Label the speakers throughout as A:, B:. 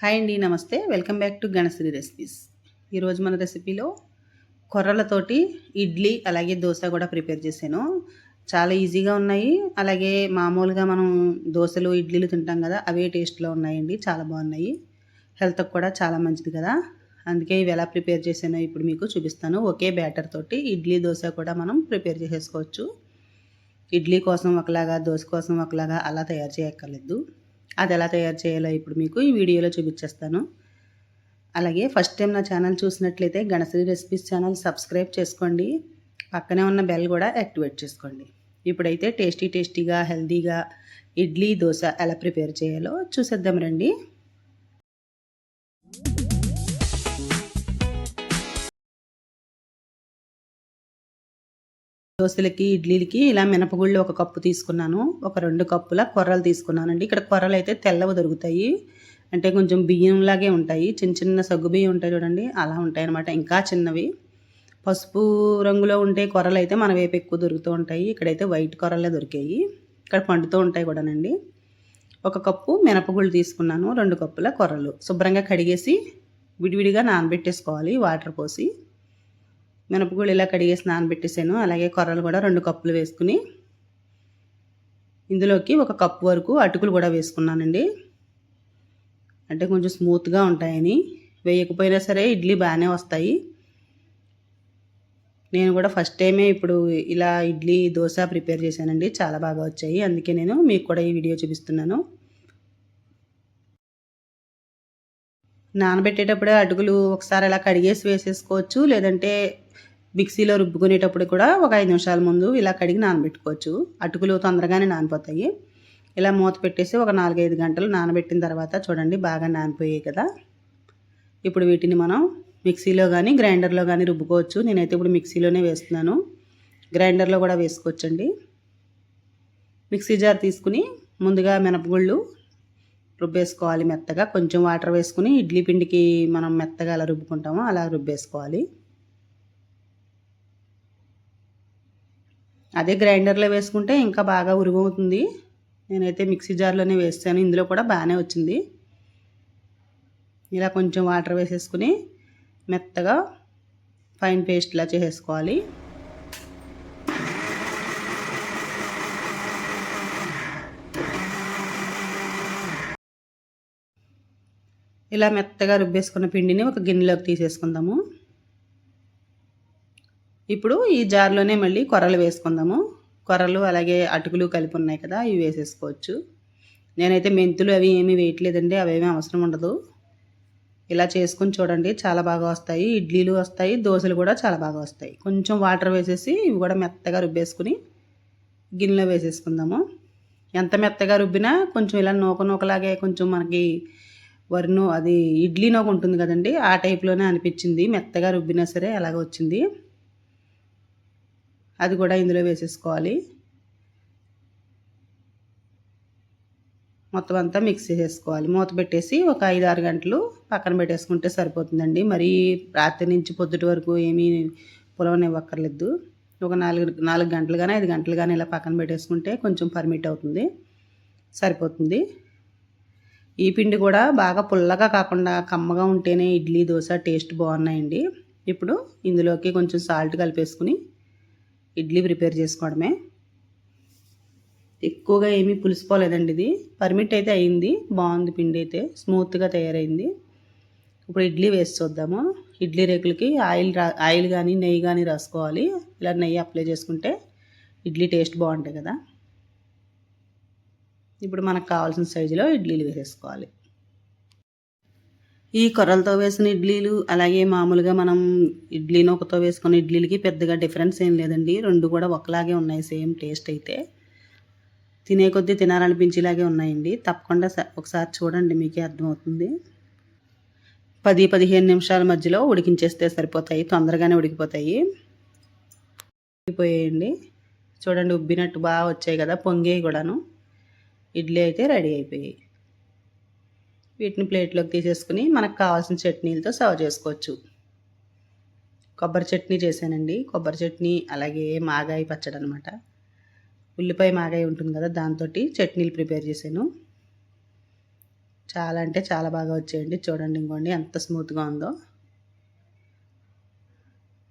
A: Hi అండి నమస్తే. Welcome back to Ganashri recipes. ఈరోజు మన రెసిపీలో కొర్రలతోటి ఇడ్లీ అలాగే దోశ కూడా ప్రిపేర్ చేశాను. చాలా ఈజీగా ఉన్నాయి. అలాగే మామూలుగా మనం దోశలు ఇడ్లీలు తింటాం కదా అవే టేస్ట్లో ఉన్నాయండి. చాలా బాగున్నాయి. హెల్త్కి కూడా చాలా మంచిది కదా. అందుకే ఇవి ఎలా ప్రిపేర్ చేసానో ఇప్పుడు మీకు చూపిస్తాను. ఒకే బ్యాటర్ తోటి ఇడ్లీ దోశ కూడా మనం ప్రిపేర్ చేసేసుకోవచ్చు. ఇడ్లీ కోసం ఒకలాగా దోశ కోసం ఒకలాగా అలా తయారు చేయక్కర్లేదు. అది ఎలా తయారు చేయాలో ఇప్పుడు మీకు ఈ వీడియోలో చూపించేస్తాను. అలాగే ఫస్ట్ టైం నా ఛానల్ చూసినట్లయితే గణశ్రీ రెసిపీస్ ఛానల్ సబ్స్క్రైబ్ చేసుకోండి. పక్కనే ఉన్న బెల్ కూడా యాక్టివేట్ చేసుకోండి. ఇప్పుడైతే టేస్టీ టేస్టీగా హెల్తీగా ఇడ్లీ దోశ ఎలా ప్రిపేర్ చేయాలో చూసేద్దాం రండి. దోశలకి ఇడ్లీలకి ఇలా మినపగుళ్ళు ఒక కప్పు తీసుకున్నాను. ఒక రెండు కప్పుల కొర్రలు తీసుకున్నానండి. ఇక్కడ కొర్రలు అయితే తెల్లవి దొరుకుతాయి. అంటే కొంచెం బియ్యంలాగే ఉంటాయి. చిన్న చిన్న సగ్గు బియ్యం ఉంటాయి చూడండి. అలా ఉంటాయి అనమాట ఇంకా చిన్నవి. పసుపు రంగులో ఉండే కొర్రలు అయితే మన వైపు ఎక్కువ దొరుకుతూ ఉంటాయి. ఇక్కడైతే వైట్ కొర్రలే దొరికాయి. ఇక్కడ పండుతూ ఉంటాయి కూడానండి. ఒక కప్పు మినపగుళ్ళు తీసుకున్నాను. రెండు కప్పుల కొర్రలు. శుభ్రంగా కడిగేసి విడివిడిగా నానబెట్టేసుకోవాలి. వాటర్ పోసి. మినపగుళ్ళు ఇలా కడిగేసి నానబెట్టేసాను అలాగే కొర్రలు కూడా రెండు కప్పులు వేసుకుని ఇందులోకి ఒక కప్పు వరకు అటుకులు కూడా వేసుకున్నానండి. అంటే కొంచెం స్మూత్గా ఉంటాయని. వేయకపోయినా సరే ఇడ్లీ బాగానే వస్తాయి. నేను కూడా ఫస్ట్ టైమే ఇప్పుడు ఇలా ఇడ్లీ దోశ ప్రిపేర్ చేశానండి. చాలా బాగా వచ్చాయి. అందుకే నేను మీకు కూడా ఈ వీడియో చూపిస్తున్నాను. నానబెట్టేటప్పుడే అటుకులు ఒకసారి అలా కడిగేసి వేసేసుకోవచ్చు. లేదంటే మిక్సీలో రుబ్బుకునేటప్పుడు కూడా ఒక ఐదు నిమిషాల ముందు ఇలా కడిగి నానబెట్టుకోవచ్చు. అటుకులు తొందరగానే నానిపోతాయి. ఇలా మూత పెట్టేసి ఒక నాలుగైదు గంటలు నానబెట్టిన తర్వాత చూడండి బాగా నానిపోయాయి కదా. ఇప్పుడు వీటిని మనం మిక్సీలో కానీ గ్రైండర్లో కానీ రుబ్బుకోవచ్చు. నేనైతే ఇప్పుడు మిక్సీలోనే వేస్తున్నాను. గ్రైండర్లో కూడా వేసుకోవచ్చండి. మిక్సీ జార్ తీసుకుని ముందుగా మినపగుళ్ళు రుబ్బేసుకోవాలి మెత్తగా. కొంచెం వాటర్ వేసుకుని ఇడ్లీ పిండికి మనం మెత్తగా అలా రుబ్బుకుంటామో అలా రుబ్బేసుకోవాలి. అదే గ్రైండర్లో వేసుకుంటే ఇంకా బాగా ఉరుగవుతుంది నేనైతే మిక్సీ జార్లోనే వేస్తాను. ఇందులో కూడా బాగానే వచ్చింది. ఇలా కొంచెం వాటర్ వేసేసుకుని మెత్తగా ఫైన్ పేస్ట్లా చేసేసుకోవాలి. ఇలా మెత్తగా రుబ్బేసుకున్న పిండిని ఒక గిన్నెలోకి తీసేసుకుందాము. ఇప్పుడు ఈ జార్లోనే మళ్ళీ కొర్రలు వేసుకుందాము. కొర్రలు అలాగే అటుకులు కలిపి ఉన్నాయి కదా ఇవి వేసేసుకోవచ్చు. నేనైతే మెంతులు అవి ఏమీ వేయట్లేదండి అవేమీ అవసరం ఉండదు. ఇలా చేసుకొని చూడండి చాలా బాగా వస్తాయి. ఇడ్లీలు వస్తాయి దోశలు కూడా చాలా బాగా వస్తాయి. కొంచెం వాటర్ వేసేసి ఇవి కూడా మెత్తగా రుబ్బేసుకుని గిన్నెలో వేసేసుకుందాము. ఎంత మెత్తగా రుబ్బినా కొంచెం ఇలా నూక నూకలాగే కొంచెం మనకి వరినో అది ఇడ్లీ నూక ఉంటుంది కదండి ఆ టైప్లోనే అనిపించింది. మెత్తగా రుబ్బినా సరే అలాగ వచ్చింది. అది కూడా ఇందులో వేసేసుకోవాలి. మొత్తం అంతా మిక్స్ చేసేసుకోవాలి. మూత పెట్టేసి ఒక ఐదు ఆరు గంటలు పక్కన పెట్టేసుకుంటే సరిపోతుందండి. మరి రాత్రి నుంచి పొద్దుటి వరకు ఏమీ పులవనివ్వక్కర్లేదు. ఒక నాలుగు నాలుగు గంటలు కానీ ఐదు గంటలు కానీ ఇలా పక్కన పెట్టేసుకుంటే కొంచెం పర్మిట్ అవుతుంది. సరిపోతుంది. ఈ పిండి కూడా బాగా పుల్లగా కాకుండా కమ్మగా ఉంటేనే ఇడ్లీ దోశ టేస్ట్ బాగున్నాయండి. ఇప్పుడు ఇందులోకి కొంచెం సాల్ట్ కలిపేసుకుని ఇడ్లీ ప్రిపేర్ చేసుకోవడమే. ఎక్కువగా ఏమీ పులిసిపోలేదండి ఇది. పర్మిట్ అయితే అయింది. బాగుంది పిండి అయితే. స్మూత్గా తయారైంది. ఇప్పుడు ఇడ్లీ వేసి చూద్దాము. ఇడ్లీ రేకులకి ఆయిల్ రా ఆయిల్ కానీ నెయ్యి కానీ రాసుకోవాలి. ఇలా నెయ్యి అప్లై చేసుకుంటే ఇడ్లీ టేస్ట్ బాగుంటాయి కదా. ఇప్పుడు మనకు కావాల్సిన సైజులో ఇడ్లీలు వేసేసుకోవాలి. ఈ కొర్రలతో వేసిన ఇడ్లీలు అలాగే మామూలుగా మనం ఇడ్లీ నూకతో వేసుకున్న ఇడ్లీలకి పెద్దగా డిఫరెన్స్ ఏం లేదండి. రెండు కూడా ఒకలాగే ఉన్నాయి సేమ్ టేస్ట్ అయితే. తినే కొద్దీ తినాలనిపించేలాగే ఉన్నాయండి. తప్పకుండా ఒకసారి చూడండి మీకే అర్థమవుతుంది. పది పదిహేను నిమిషాల మధ్యలో ఉడికించేస్తే సరిపోతాయి తొందరగానే ఉడికిపోతాయి. ఉడికిపోయాయండి చూడండి ఉబ్బినట్టు బాగా వచ్చాయి కదా పొంగేవి కూడాను. ఇడ్లీ అయితే రెడీ అయిపోయాయి. వీటిని ప్లేట్లోకి తీసేసుకుని మనకు కావాల్సిన చట్నీలతో సర్వ్ చేసుకోవచ్చు. కొబ్బరి చట్నీ చేశానండి. కొబ్బరి చట్నీ అలాగే మాగాయ పచ్చడి అనమాట ఉల్లిపాయ మాగాయ ఉంటుంది కదా దాంతో చట్నీలు ప్రిపేర్ చేశాను. చాలా అంటే చాలా బాగా వచ్చాయండి. చూడండి ఇంకోండి ఎంత స్మూత్గా ఉందో.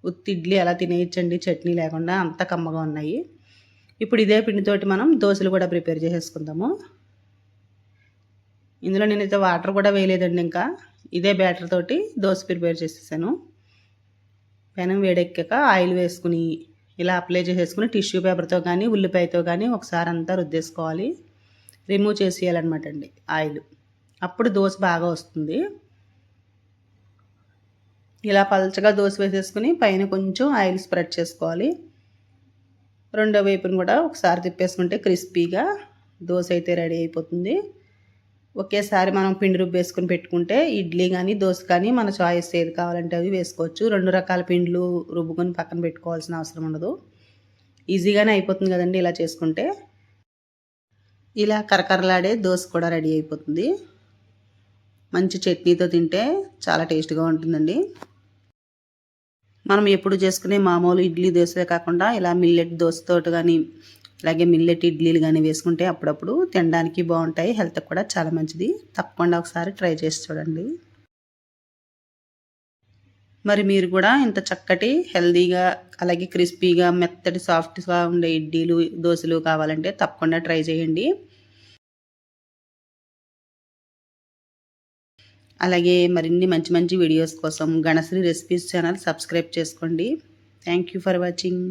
A: ఉత్తి ఇడ్లీ అలా తినేయచ్చండి. చట్నీ లేకుండా అంత కమ్మగా ఉన్నాయి. ఇప్పుడు ఇదే పిండితోటి మనం దోశలు కూడా ప్రిపేర్ చేసేసుకుందాము. ఇందులో నేనైతే వాటర్ కూడా వేయలేదండి ఇంకా. ఇదే బ్యాటర్ తోటి దోశ ప్రిపేర్ చేసేసాను. పెనం వేడెక్కాక ఆయిల్ వేసుకుని ఇలా అప్లై చేసేసుకుని టిష్యూ పేపర్తో కానీ ఉల్లిపాయతో కానీ ఒకసారి అంతా రుద్దేసుకోవాలి. రిమూవ్ చేసేయాలన్నమాట అండి ఆయిల్. అప్పుడు దోశ బాగా వస్తుంది. ఇలా పలచగా దోశ వేసేసుకుని పైన కొంచెం ఆయిల్ స్ప్రెడ్ చేసుకోవాలి. రెండో వైపును కూడా ఒకసారి తిప్పేసుకుంటే క్రిస్పీగా దోశ అయితే రెడీ అయిపోతుంది. ఒకేసారి మనం పిండి రుబ్బేసుకుని పెట్టుకుంటే ఇడ్లీ కానీ దోశ కానీ మన చాయిస్ ఏది కావాలంటే అవి వేసుకోవచ్చు. రెండు రకాల పిండ్లు రుబ్బుకొని పక్కన పెట్టుకోవాల్సిన అవసరం ఉండదు. ఈజీగానే అయిపోతుంది కదండి ఇలా చేసుకుంటే. ఇలా కరకరలాడే దోశ కూడా రెడీ అయిపోతుంది. మంచి చట్నీతో తింటే చాలా టేస్ట్గా ఉంటుందండి. మనం ఎప్పుడు చేసుకునే మామూలు ఇడ్లీ దోశలే కాకుండా ఇలా మిల్లెట్ దోశతోటి కానీ అలాగే మిల్లెట్ ఇడ్లీలు కానీ వేసుకుంటే అప్పుడప్పుడు తినడానికి బాగుంటాయి. హెల్త్కి కూడా చాలా మంచిది. తప్పకుండా ఒకసారి ట్రై చేసి చూడండి. మరి మీరు కూడా ఇంత చక్కటి హెల్దీగా అలాగే క్రిస్పీగా మెత్తటి సాఫ్ట్గా ఉండే ఇడ్లీలు దోశలు కావాలంటే తప్పకుండా ట్రై చేయండి. అలాగే మరిన్ని మంచి మంచి వీడియోస్ కోసం గణశ్రీ రెసిపీస్ ఛానల్ సబ్స్క్రైబ్ చేసుకోండి. Thank you for watching.